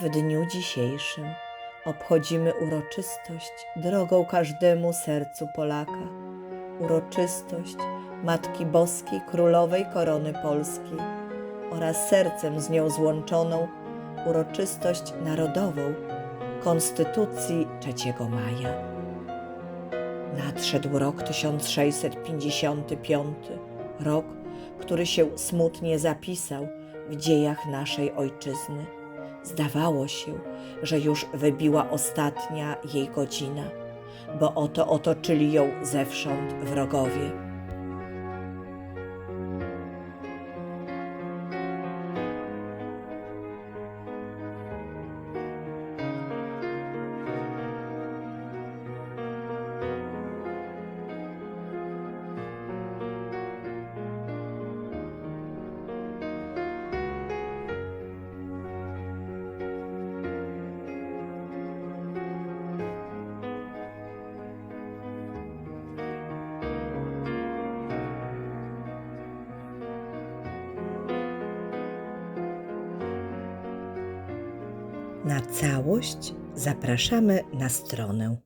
W dniu dzisiejszym obchodzimy uroczystość drogą każdemu sercu Polaka. Uroczystość Matki Boskiej Królowej Korony Polskiej oraz sercem z nią złączoną uroczystość narodową Konstytucji 3 maja. Nadszedł rok 1655, rok, który się smutnie zapisał w dziejach naszej ojczyzny. Zdawało się, że już wybiła ostatnia jej godzina, bo oto otoczyli ją zewsząd wrogowie. Na całość zapraszamy na stronę